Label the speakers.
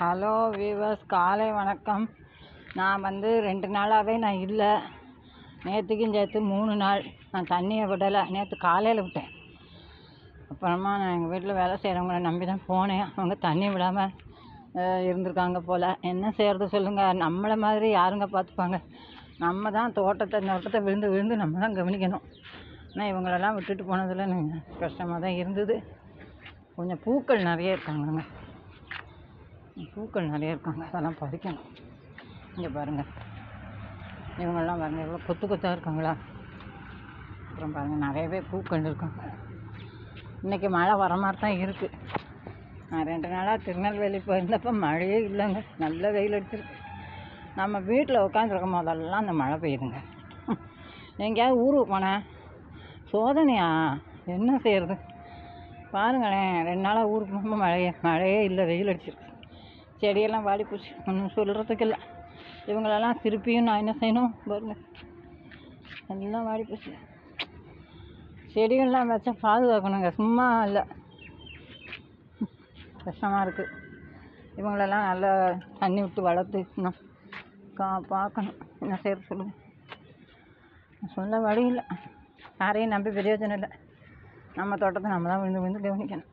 Speaker 1: Hello viewers காலை வணக்கம். நான் வந்து ரெண்டு நாளாகவே நான் இல்லை. நேற்றுக்கும் சேர்த்து மூணு நாள் நான் தண்ணியை விடலை. நேற்று காலையில் விட்டேன். அப்புறமா நான் எங்கள் வீட்டில் வேலை செய்கிறவங்கள நம்பி தான் போனேன். அவங்க தண்ணி விடாமல் இருந்திருக்காங்க போல். என்ன செய்கிறது சொல்லுங்கள் நம்மளை மாதிரி யாருங்க பார்த்துப்பாங்க நம்ம தான் தோட்டத்தை தோட்டத்தை விழுந்து விழுந்து நம்ம தான் கவனிக்கணும். ஆனால் இவங்களெல்லாம் விட்டுட்டு போனதில் கஷ்டமாக தான் இருந்தது. கொஞ்சம் பூக்கள் நிறைய இருக்காங்கங்க. பூக்கள் நிறைய இருக்காங்க. அதெல்லாம் பறிக்கணும். இங்கே பாருங்கள் இவங்கெல்லாம் பாருங்கள் எவ்வளோ கொத்து கொத்தாக இருக்காங்களா? அப்புறம் பாருங்கள் நிறையவே பூக்கள் இருக்காங்க. இன்றைக்கி மழை வர மாதிரி தான் இருக்குது நான் ரெண்டு நாளாக திருநெல்வேலி போயிருந்தப்போ மழையே இல்லைங்க. நல்ல வெயில் அடிச்சிருக்கு. நம்ம வீட்டில் உட்காந்துருக்கும் போதெல்லாம் அந்த மழை பெய்யுதுங்க. எங்கேயாவது ஊருக்கு போனேன் சோதனையா? என்ன செய்கிறது பாருங்களேன் ரெண்டு நாளாக ஊருக்கு போகும்போது மழையே மழையே இல்லை வெயில் அடிச்சிருக்கு. செடியெல்லாம் வாடி போச்சு. ஒன்றும் சொல்கிறதுக்கு இல்லை இவங்களெல்லாம் திருப்பியும் நான் என்ன செய்யணும்? பாருங்க. எல்லாம் வாடி போச்சு. செடிகள்லாம் வச்சா பாதுகாக்கணுங்க. சும்மா இல்லை. கஷ்டமாக இருக்குது இவங்களெல்லாம் நல்லா தண்ணி விட்டு வளர்த்து கா பார்க்கணும். என்ன செய்யறது சொல்லுங்கள் சொல்ல வழி இல்லை. யாரையும் நம்பி பிரயோஜனம் இல்லை. நம்ம தோட்டத்தை நம்ம தான் விழுந்து விழுந்து கவனிக்கணும்.